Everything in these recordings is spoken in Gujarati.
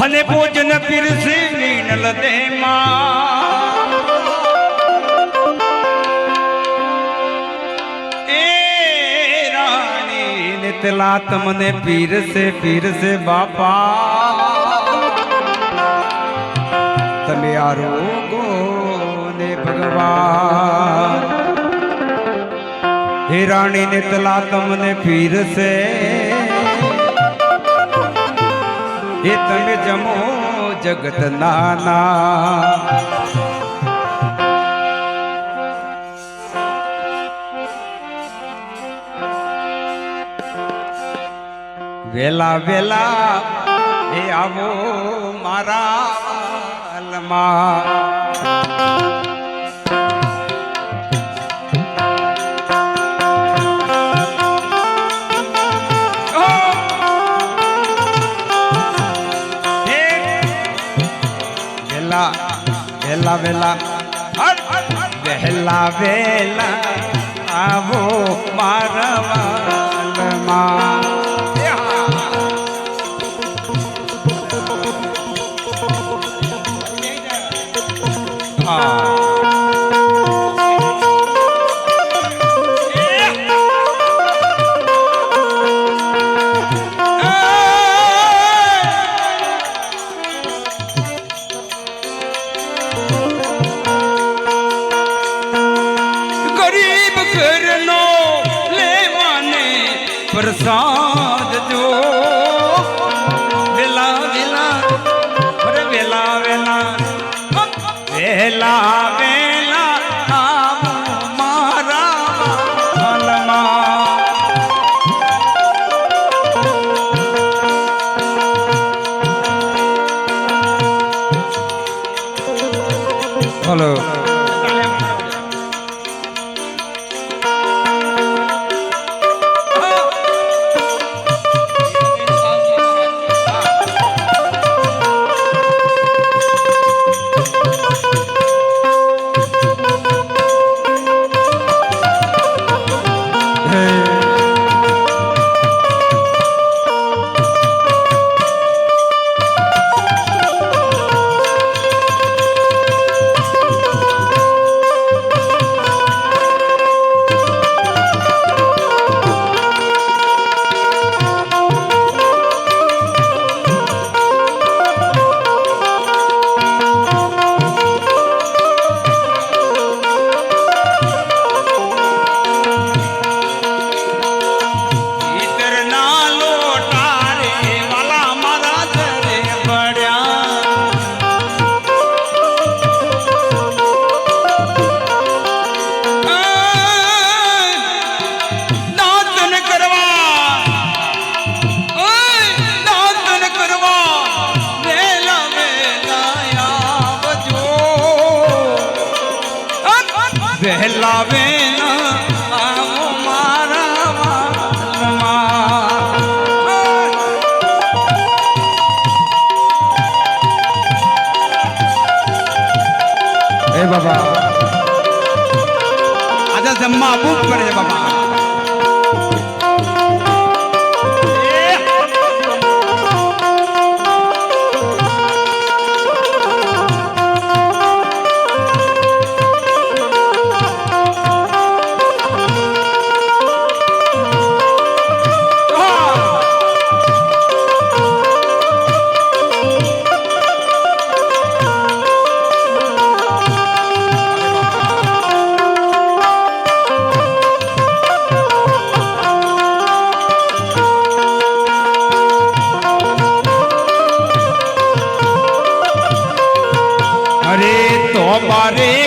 અને ભોજન પીરસી નીનલ દેમાં એ રાણી તમને પીરસે પીરસે બાપા. તમે આરોગો ને ભગવાન. હે રાણી નિતલા તમને પીરસે એ તમે જમો જગત નાના. વેલા વેલા એ આવો મારા વાલમાં વેલા વેલા વહેલા વેલા આવો મારા વાલમાં வருஷம் વેલા આવો મારા વાલમાં એ બાબા. આજે જમવા બુક કરે છે બાબા. તો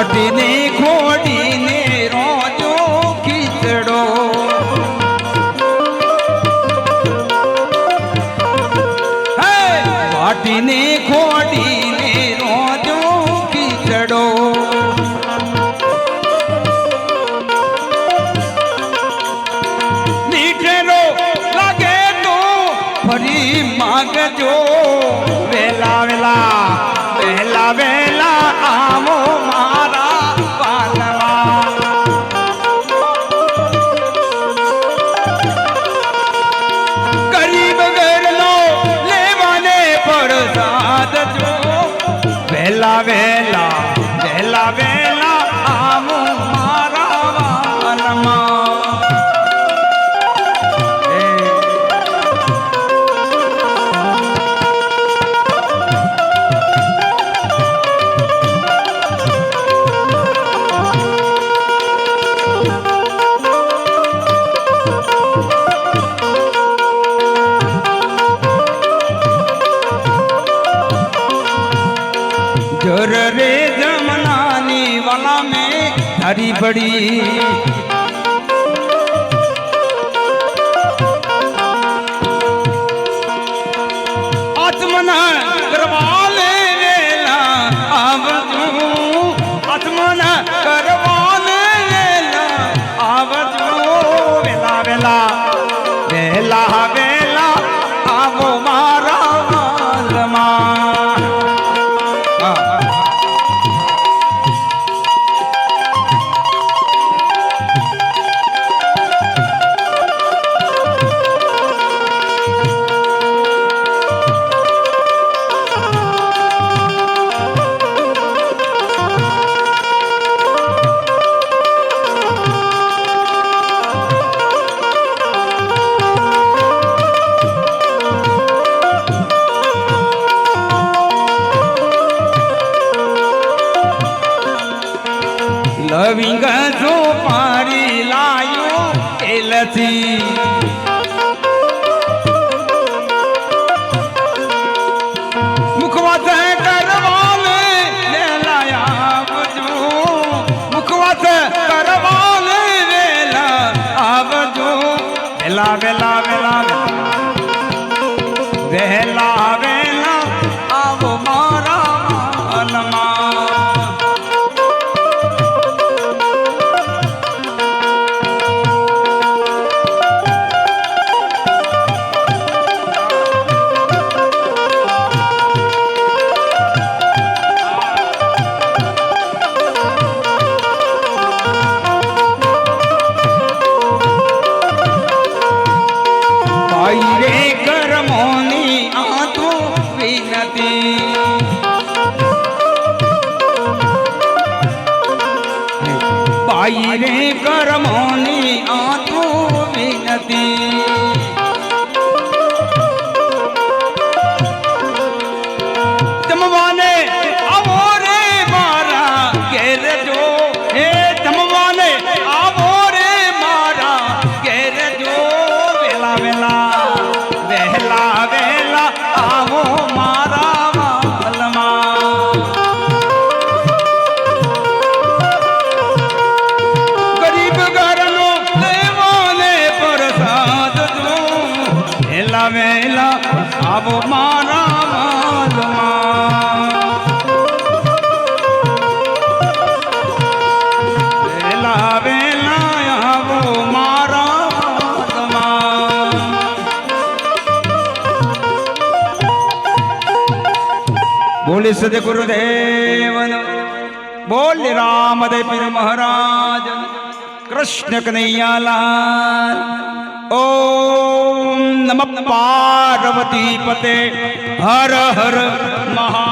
ખોટીને ખોટીને રોજો ખીચડો. ખોટીને ખોટીને રોજો ખીચડો. નીઠેલો લાગે તો ફરી માગજો. વેલા વેલા વેલા વેલા આવો પડી લવિંગ જો પારી લાયો એલથી મુખવાત કરવાને વેલાયા આવજો મુખવાત કરવાને વેલા આવજો વેલા વેલા વેલા વેલા વેલા আইরে করমনি আ વાલમાં. બોલે સદે ગુરુદેવન. બોલ રામદેવ પીર મહારાજ. કૃષ્ણ કનૈયાલાલ. ઓમ નમ પાર્વતી પતે. હર હર મહા